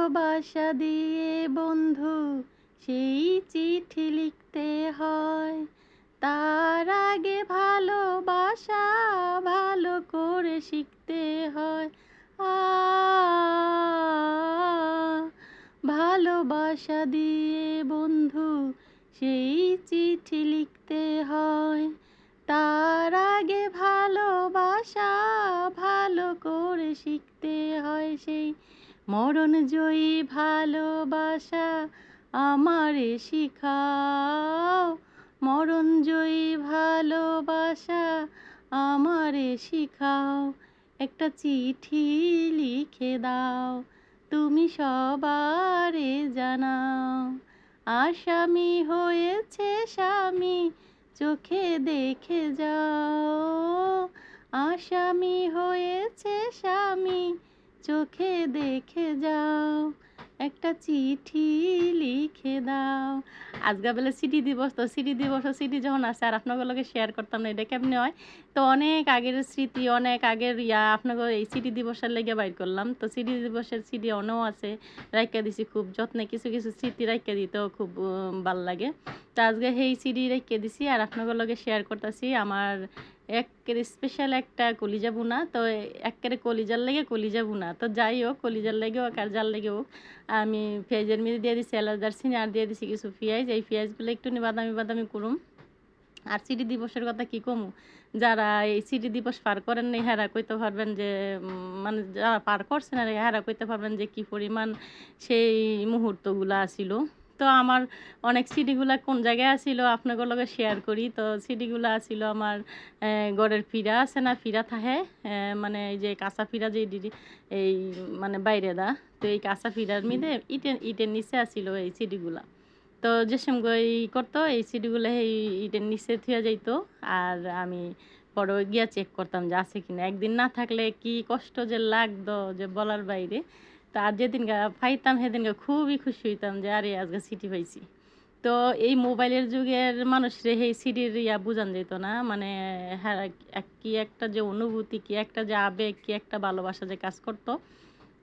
ভালোবাসা দিয়ে, বন্ধু, সেই চিঠি লিখতে হয়। তার আগে ভালোবাসা ভালো করে শিখতে হয়। আ, ভালোবাসা দিয়ে, বন্ধু, সেই চিঠি লিখতে হয়। তার আগে ভালোবাসা ভালো করে শিখতে হয় সেই মরণ জয়ী ভালোবাসা আমারে শিখাও। মরণ জয়ী ভালোবাসা আমারে শিখাও। একটা চিঠি লিখে দাও, তুমি সবারে জানাও। আসামি হয়েছে স্বামী, চোখে দেখে যাও। আসামি হয়েছে স্বামী চোখে দেখে যাও, একটা চিঠি লিখে দাও। আজকে বেলা সিটি দিবস, তো সিটি দিবস সিটি যখন আছে আর আপনাদের লগে শেয়ার করতাম না, এটা কেমনি হয়? তো অনেক আগের স্মৃতি, অনেক আগের ইয়া আপনাকে এই সিটি দিবসের লেগে বাইর করলাম। তো সিটি দিবসের সিটি অনেও আছে রাইকা দিছি খুব যত্নে, কিছু কিছু স্মৃতি রাইকা দিতেও খুব ভালো লাগে। তো আজকে সেই সিডি রেখে দিছি আর আপনাদের লগে শেয়ার করতেছি, আমার একের স্পেশাল একটা কলিজা বুনা তো একের কলিজার লেগে কলিজা বুনা তো যাই হোক, কলিজার লেগে হোক আর যার লেগে হোক, আমি পেঁয়াজের মধ্যে দিয়ে দিছি এলাচ দারচিনি আর দিয়ে দিছি কিছু পেঁয়াজ। এই পেঁয়াজগুলো একটু নি বাদামি বাদামি করুম। আর সিটি দিবসের কথা কি কমু? যারা এই সিটি দিবস পার করেন নাই, হেরা কইতে পারবেন যে মানে যারা পার করছেন আর হেরা কইতে পারবেন যে কি পরিমাণ সেই মুহূর্তগুলা ছিল তো আমার অনেক সিডিগুলা কোন জায়গায় আছিল আপনাদের লগে শেয়ার করি। তো সিডিগুলা আছিল আমার গড়ের ফিরা আছে না ফিরা থাহে মানে এই যে কাঁচা ফিরা যে এই মানে বাইরে দা তো এই কাঁচা ফিরার মধ্যে ইটের ইটের নিচে আছিল এই সিডিগুলা। তো যে সঙ্গে এই করতো এই সিডিগুলো এই ইটের নিচে থুয়া যাইতো আর আমি পরে গিয়া চেক করতাম যে আছে কিনা। একদিন না থাকলে কি কষ্ট যে লাগতো যে বলার বাইরে। তো আর যেদিন পাইতাম সেদিনকে খুবই খুশি হইতাম যে, আরে আজকে সিটি পাইছি। তো এই মোবাইলের যুগের মানুষরে এই সিডির ইয়া বুঝান যেত না। মানে হ্যাঁ কি একটা যে অনুভূতি, কি একটা যে আবেগ, কি একটা ভালোবাসা যে কাজ করতো।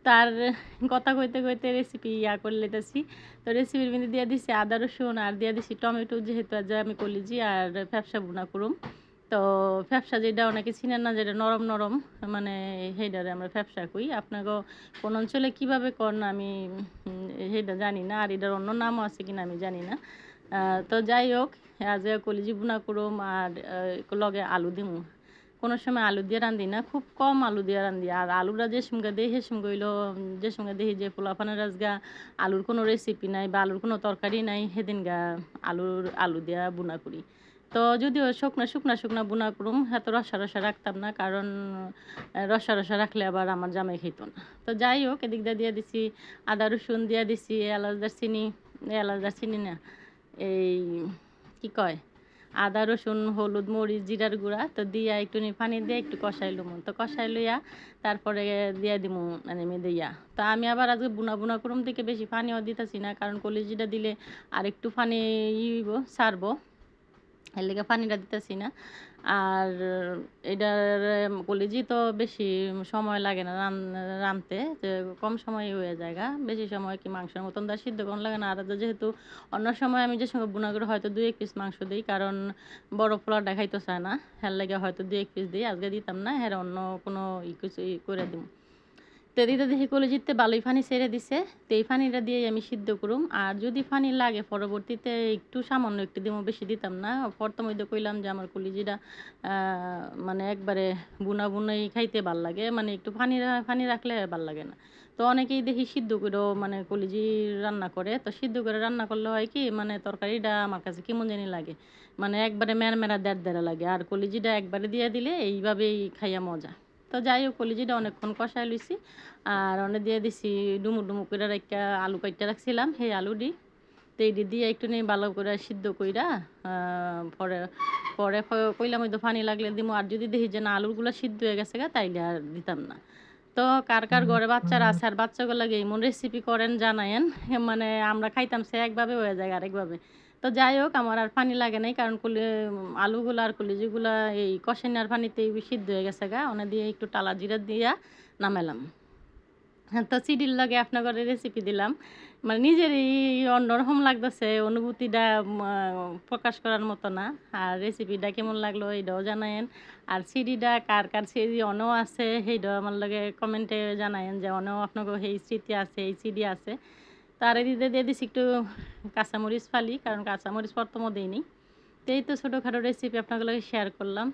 তার কথা কইতে কইতে রেসিপি ইয়া করে লেতেছি তো রেসিপির মধ্যে দিয়ে দিছি আদা রসুন, আর দিয়ে দিছি টমেটো, যেহেতু আজ আমি কলিজি আর ফ্যাপসা বুনা করুম। তো ফ্যাপসা যেটা অনেকে চিনেন না, যেটা নরম নরম মানে সেইটারে আমরা ফ্যাপসা কই আপনাকে কোন অঞ্চলে কীভাবে করেন আমি সেইটা জানি না, আর এটার অন্য নামও আছে কিনা আমি জানি না। তো যাই হোক আজ কলিজি বুনা করুম আর লগে আলু দিমু। কোনো সময় আলু দিয়ে রান্ধি না, খুব কম আলু দিয়ে রান্ধি আর আলুরা যে সঙ্গে দেই সে সঙ্গে হইল যে সঙ্গে দেখি যে পোলাপানের আজগা আলুর কোনো রেসিপি নাই বা আলুর কোনো তরকারি নাই সেদিন গা আলুর, আলু দিয়া বুনা করি। তো যদিও শুকনা শুকনা শুকনা বুনা করুম এত রসা রসা রাখতাম না, কারণ রসা রসা রাখলে আবার আমার জামাই খেত না। তো যাই হোক, এদিক দিয়ে দিয়ে দিছি, আদা, রসুন দিয়ে দিছি, এলাচ, দারচিনি এলাচ, দারচিনি না, এই কি কয়, আদা, রসুন, হলুদ, মরিচ, জিরার গুঁড়া, তো দিয়া একটু পানি দিয়ে একটু কষাই লুম। তো কষাই লইয়া তারপরে দিয়া দিমু মানে মেদে ইয়া। তো আমি আবার আজকে বুনা বুনা করুম থেকে বেশি পানিও দিতেছি না, কারণ কলিজিটা দিলে আর একটু পানি ইব সারবো। এর লেগে পানিটা দিতেছি না। আর এটার কলিজি তো বেশি সময় লাগে না যে কম সময় হয়ে যায় গা। বেশি সময় কি মাংসের মতন দা সিদ্ধ কোন লাগে না। আর যেহেতু অন্য সময় আমি যে সঙ্গে বুনা করে হয়তো দুই এক পিস মাংস দিই, কারণ বড় পোলা দেখাইতে চায় না। হ্যার লাগে হয়তো দুই এক পিস দিই। আজকে দিতাম না হ্যাঁ অন্য কোনো ই করে দিম। তো দিতে দেখি কলেজিতে ভালোই পানি ছেড়ে দিছে, তো এই পানিটা দিয়ে আমি সিদ্ধ করুম। আর যদি পানি লাগে পরবর্তীতে একটু সামান্য একটু দিব বেশি দিতাম না। প্রথম মধ্যে কইলাম যে আমার কলিজিটা মানে একবারে বুনা বুনাই খাইতে ভালো লাগে। মানে একটু রা- পানি রাখলে ভালো লাগে না। তো অনেকেই দেখি সিদ্ধ করেও মানে কলিজি রান্না করে। তো সিদ্ধ করে রান্না করলে হয় কি মানে তরকারিটা আমার কাছে কেমন জানি লাগে। মানে একবারে মেরমেরা দেড় দেড়া লাগে। আর কলিজিটা একবারে দিয়ে দিলে এইভাবেই খাইয়া মজা। তো যাই হোক কলিজিটা অনেকক্ষণ কষাই লইছি আর অনেক দিয়ে দিছি ডুমু ডুমু করে একটা আলু কাইটা রাখছিলাম, সেই আলু দি তো এই দিয়ে একটু নেই ভালো করে সিদ্ধ কইরা পরে পরে কইলাম হয়তো পানি লাগলে দিমু, আর যদি দেখি যে না, আলুগুলো সিদ্ধ হয়ে গেছে গা, তাইলে আর দিতাম না। তো কার কার ঘরে বাচ্চারা আছে আর বাচ্চাগুলো এমন রেসিপি করেন, জানায়েন মানে আমরা খাইতাম সে একভাবে হয়ে যায় আরেকভাবে। তো যাই হোক, আমার আর পানি লাগে নাই, কারণ কলি আলুগুলো আর কলিজিগুলা এই কষানির পানিতেই সিদ্ধ হয়ে গেছে গা। ওনা দিয়ে একটু টালা জিরা দিয়া নামাইলাম। তো সিডির লগে আপনাদের রেসিপি দিলাম। মানে নিজেরই অন্যরকম লাগতেছে, অনুভূতিটা প্রকাশ করার মতো না। আর রেসিপিটা কেমন লাগল এইটাও জানায়েন। আর সিডিটা কার কার সিডি অনেও আছে সেইটাও আমার লগে কমেন্টে জানায়েন যে অনেও আপনাকে সেই স্মৃতি আছে, এই সিডি আছে। তার দিতে দিয়ে দিছি একটু কাঁচামরিচ ফালি, কারণ কাঁচামরিচ প্রথমও দিইনি। তো এই তো ছোটোখাটো রেসিপি আপনাদের লগে শেয়ার করলাম।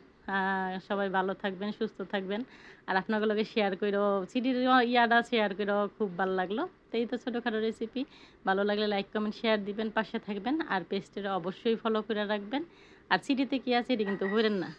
সবাই ভালো থাকবেন, সুস্থ থাকবেন। আর আপনাদের লগে শেয়ার করেও সিডির ইয়াটা শেয়ার করেও খুব ভালো লাগল। তো এই তো ছোটোখাটো রেসিপি ভালো লাগলে লাইক কমেন্ট শেয়ার দিবেন, পাশে থাকবেন। আর পেস্টের অবশ্যই ফলো করে রাখবেন। আর সিডিতে কী আছে এটি কিন্তু ভরেন না।